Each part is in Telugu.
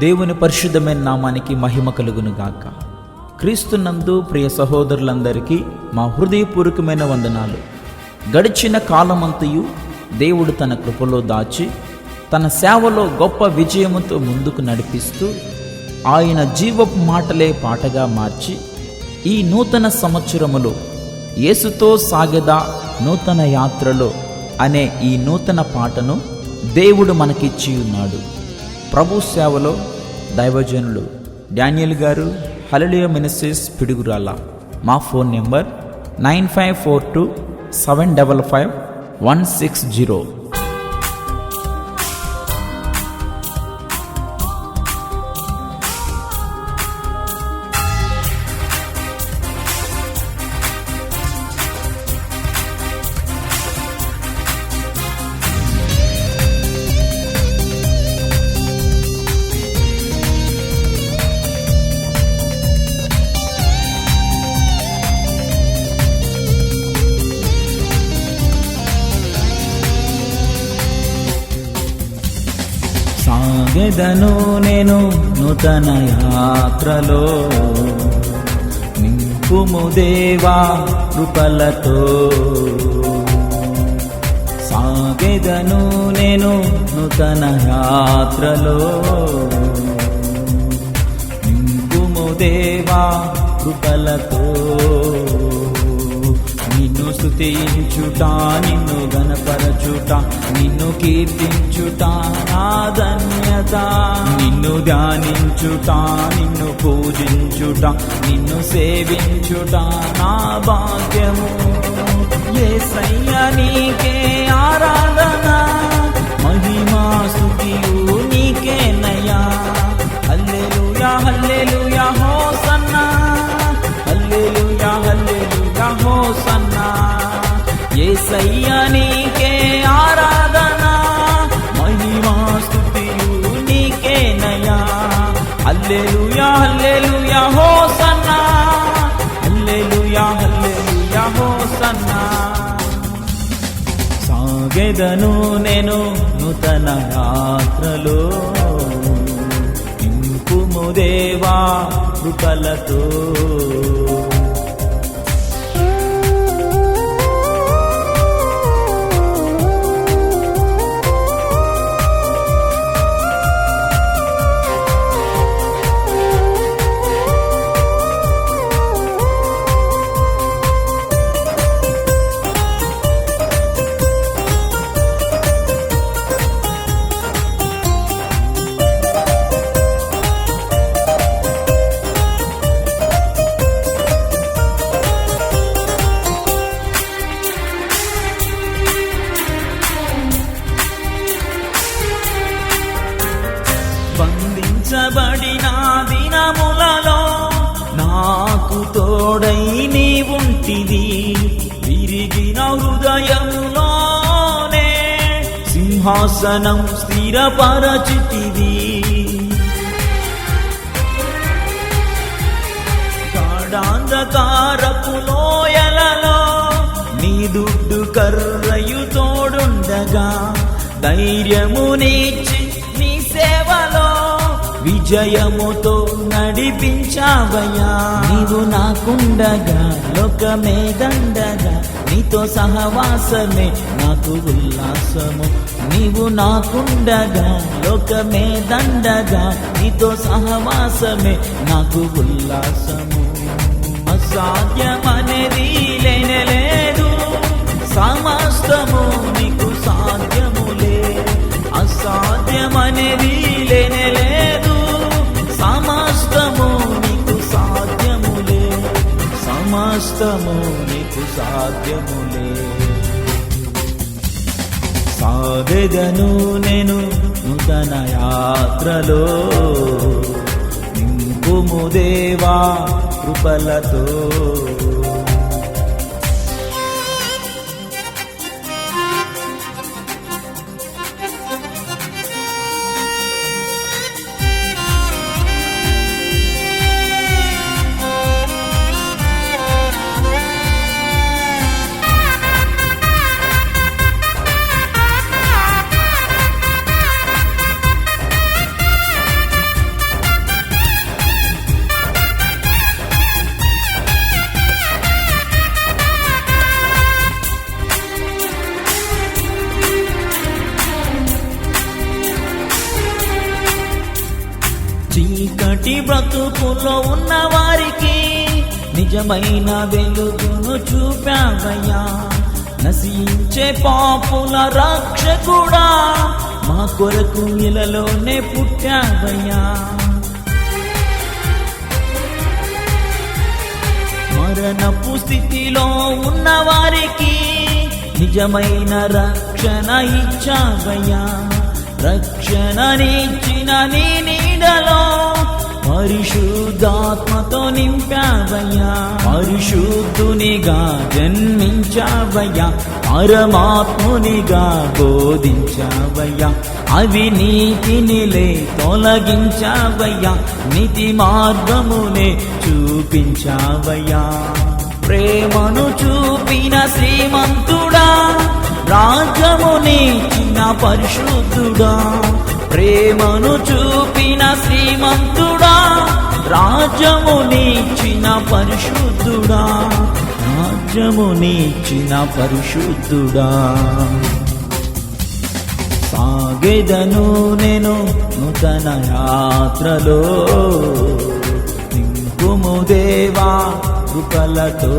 దేవుని పరిశుద్ధమైన నామానికి మహిమ కలుగునుగాక. క్రీస్తునందు ప్రియ సహోదరులందరికీ మా హృదయపూర్వకమైన వందనాలు. గడిచిన కాలమంతయు దేవుడు తన కృపలో దాచి తన సేవలో గొప్ప విజయముతో ముందుకు నడిపిస్తూ ఆయన జీవపు మాటలే పాటగా మార్చి ఈ నూతన సంవత్సరములో యేసుతో సాగెదా నూతన యాత్రలో అనే ఈ నూతన పాటను దేవుడు మనకిచ్చి ఉన్నాడు ప్రభు సేవలో దైవజనులు డానియల్ గారు హలలియో మినిస్ట్రీస్ పిడుగురాల మా phone number nine five four two seven double five one six zero. సాగెదను నేను నూతన యాత్రలో. నింపుము దేవా కృపలతో. సాగెదను నేను నూతన యాత్రలో. నింపుము దేవా కృపలతో. స్థుతించుట నిన్ను గణపరచుట నిన్ను కీర్తించుట నా ధన్యత నిన్ను ధ్యానించుట నిన్ను పూజించుట నిన్ను సేవించుట నా భాగ్యము. యేసయ్య నీకే ఆరాధన మహిమా స్థుతియు నీకే హల్లెలూయా హల్లెలూయా హోసన్నా. హల్లెలూయా హల్లెలూయా హోసన్నా. సాగెదను నేను నూతన యాత్రలో. ఇంపుము దేవా కృపలతో. తోడై నీ ఉంటివి విరిగిన హృదయంలోనే సింహాసనం స్థిరపరచితివి. గాఢాంధకారపు లోయలలో నీ దుడ్డు కర్రయు తోడుండగా ధైర్యము నీచి జయముతో నడిపించావయ్యా. నీవు నాకుండగా లోకమే దండగా నీతో సహవాసమే నాకు ఉల్లాసము. నీవు నాకుండగా లోకమే దండగా నీతో సహవాసమే నాకు ఉల్లాసము. అసాధ్యమనేది లేనలేదు. సమస్తము నీకు సాధ్యములే అసాధ్యమనేది సమస్తము నీకు సాధ్యములే. సాగెదను నేను నూతన యాత్రలో. నింపుము దేవా కృపలతో. చీకటి బ్రతుకులో ఉన్న వారికి నిజమైన వెలుగును చూపావయ్యా. నశించే పాపుల రక్షకుడా మా కొరకు ఇలలోనే పుట్టావయ్యా. మరణపు స్థితిలో ఉన్న వారికి నిజమైన రక్షణ ఇచ్చావయ్యా. రక్షణనిచ్చిన నీ నీడలో పరిశుద్ధాత్మతో నింపావయ్యా. పరిశుద్ధునిగా జన్మించావయ్యా. పరమాత్మునిగా బోధించావయ్యా. అవి నీతినిలే తొలగించావయ్యా. నీతి మార్గమునే చూపించావయ్యా. ప్రేమను చూపిన శ్రీమంతుడా. రాజ్యమునిచ్చిన పరిశుద్ధుడా. ప్రేమను చూపిన శ్రీమంతుడా రాజ్యమునిచ్చిన పరిశుద్ధుడా రాజ్యమునిచ్చిన పరిశుద్ధుడా. సాగెదను నేను నూతన యాత్రలో నింపుము దేవా కృపలతో.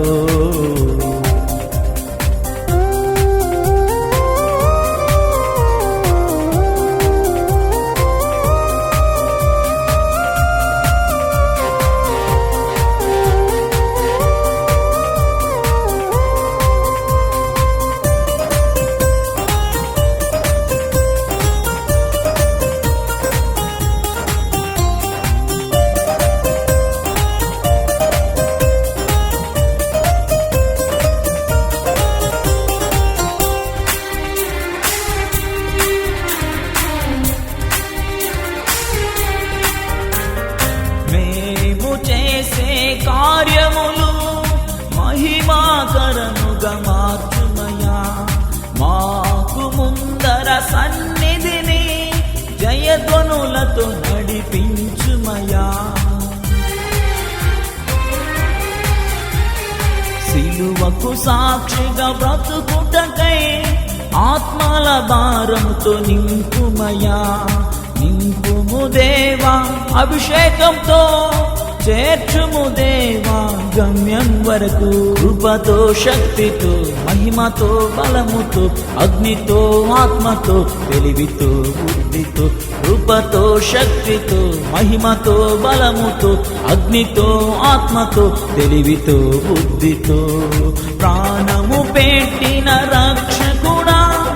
సన్నిధిని జయధ్వనులతో నడిపించుమయా. సిలువకు సాక్షిగా బ్రతుకుటకై ఆత్మల భారంతో నింపుమయా. నింపుము దేవా అభిషేకంతో చేర్చుము దేవా గమ్యం వరకు. కృపతో శక్తితో మహిమతో బలముతో అగ్నితో ఆత్మతో తెలివితో బుద్ధితో కృపతో శక్తితో మహిమతో బలముతో అగ్నితో ఆత్మతో తెలివితో బుద్ధితో. ప్రాణము పెట్టిన రక్షకుడా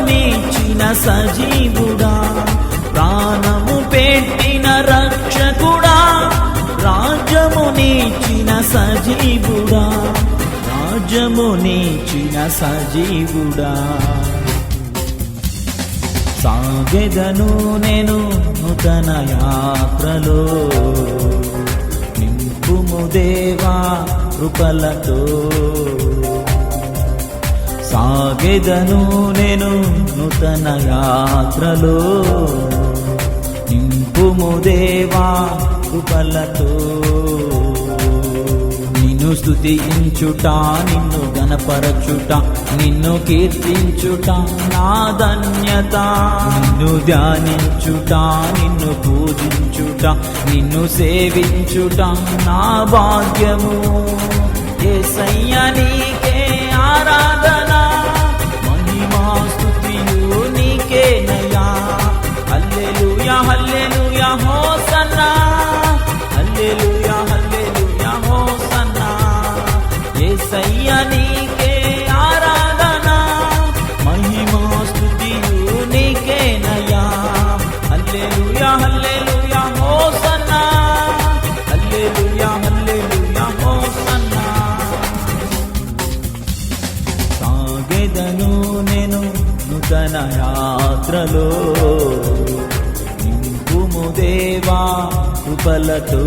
నీచిన సజీవుడా. ప్రాణము పెట్టిన రాజ్యమునిచ్చిన సజీవుడా. రాజ్యమునిచ్చిన సజీవుడా. సాగెదను నేను నూతన యాత్రలో. నింపుము దేవా కృపలతో. సాగెదను నేను నూతన యాత్రలో. నింపుము దేవా కృపలతో. నిన్ను స్థుతించుట నిన్ను గణపరచుట నిన్ను కీర్తించుట నా ధన్యత. నిన్ను ధ్యానించుట నిన్ను పూజించుట నిన్ను సేవించుట నా భాగ్యము. ఏసయ్య నీకే ఆరాధన. మనలో నింపుము దేవా కృపలతో.